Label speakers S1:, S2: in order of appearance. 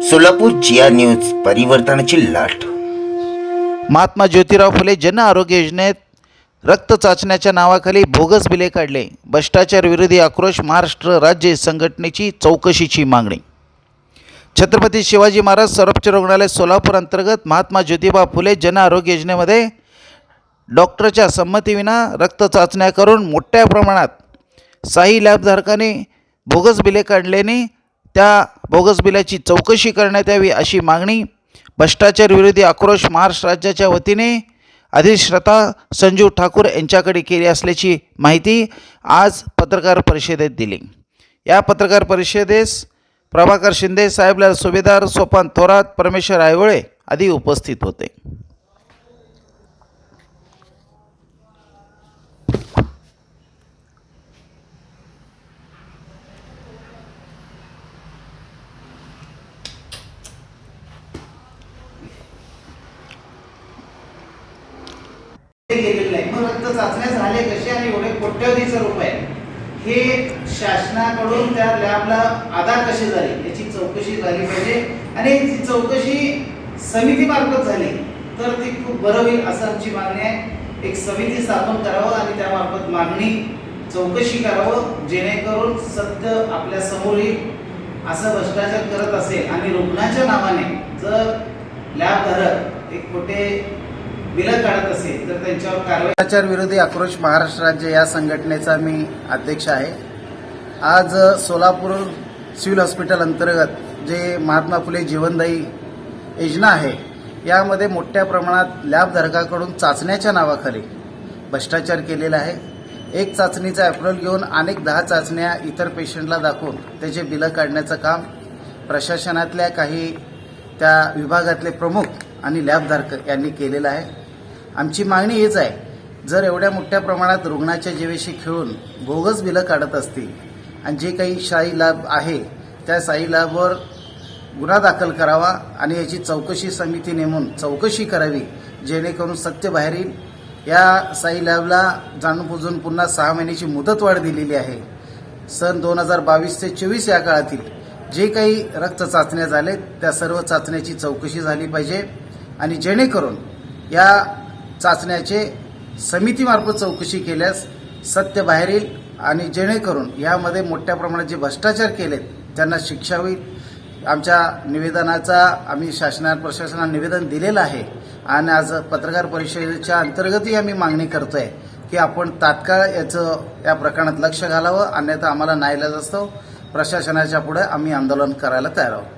S1: सोलापूर जिया news परिवर्तनाची लाट.
S2: महात्मा ज्योतिराव फुले जन आरोग्य योजनेत रक्त चाचण्याच्या नावाखाली बोगस बिले काढले. भ्रष्टाचार विरोधी आक्रोश महाराष्ट्र राज्य संघटनेची चौकशीची मागणी. छत्रपती शिवाजी महाराज सर्वोच्च रुग्णालय सोलापूर अंतर्गत महात्मा ज्योतिबा फुले जन आरोग्य योजनेमध्ये डॉक्टरच्या संमतीविना रक्त चाचण्या करून मोठ्या प्रमाणात साई लॅबधारकाने बोगस बिले काढल्याने त्या बोगस बिलाची चौकशी करण्यात यावी अशी मागणी भ्रष्टाचार विरोधी आक्रोश महाराष्ट्र राज्याच्या वतीने अधिश्रता संजीव ठाकूर यांच्याकडे केली असल्याची माहिती आज पत्रकार परिषदेत दिली. या पत्रकार परिषदेस प्रभाकर शिंदे साहेबलाल सुभेदार सोपान थोरात परमेश्वर आयवळे आदी उपस्थित होते. केलेलं आहे मग रक्त चाचण्या झाले कसे आणि एवढे कोट्यवधीचे रुपये हे शासनाकडून त्या लॅबला आधार कसे झाले? याची चौकशी झाली पाहिजे. आणि ती चौकशी समितीमार्फत झाली तर ती खूप बरं होईल असं आमची मागणी आहे. एक समिती स्थापन करावं आणि त्यामार्फत मागणी चौकशी करावं जेणेकरून सत्य आपल्यासमोर येईल. असं भ्रष्टाचार करत असेल आणि रुग्णाच्या नावाने जर लॅबधारक एक कुठे बिलं काढत असेल तर त्यांच्यावर कारवाई भ्रष्टाचार विरोधी आक्रोश महाराष्ट्र राज्य या संघटनेचा मी अध्यक्ष आहे. आज सोलापूर सिव्हिल हॉस्पिटल अंतर्गत जे महात्मा फुले जीवनदायी योजना आहे यामध्ये मोठ्या प्रमाणात लॅबधारकाकडून चाचण्याच्या नावाखाली भ्रष्टाचार केलेला आहे. एक चाचणीचा अप्रूव्हल घेऊन अनेक दहा चाचण्या इतर पेशंटला दाखवून त्याचे बिलं काढण्याचं काम प्रशासनातल्या काही त्या विभागातले प्रमुख आणि लॅबधारक यांनी केलेलं आहे. आमची मागणी हीच आहे जर एवढ्या मोठ्या प्रमाणात रुग्णाच्या जीवेशी खेळून बोगस बिलं काढत असतील आणि जे काही शाही लाभ आहे त्या शाही लाभवर गुन्हा दाखल करावा आणि याची चौकशी समिती नेमून चौकशी करावी जेणेकरून सत्य बाहेर येईल. या साई लॅबला जाणून बुजून पुन्हा सहा महिन्याची मुदतवाढ दिलेली आहे. सन दोन हजार बावीस ते चोवीस या काळातील जे काही रक्त चाचण्या झाल्या त्या सर्व चाचण्याची चौकशी झाली पाहिजे आणि जेणेकरून या चाचण्याचे समितीमार्फत चौकशी केल्यास सत्य बाहेर येईल आणि जेणेकरून यामध्ये मोठ्या प्रमाणात जे भ्रष्टाचार केलेत त्यांना शिक्षा होईल. आमच्या निवेदनाचा आम्ही शासना प्रशासनाला निवेदन दिलेलं आहे. आणि आज पत्रकार परिषदेच्या अंतर्गतही आम्ही मागणी करतोय की आपण तात्काळ याचं या प्रकरणात लक्ष घालावं अन्यथा आम्हाला नाईलाज असतो. प्रशासनाच्या पुढे आम्ही आंदोलन करायला तयार आहोत.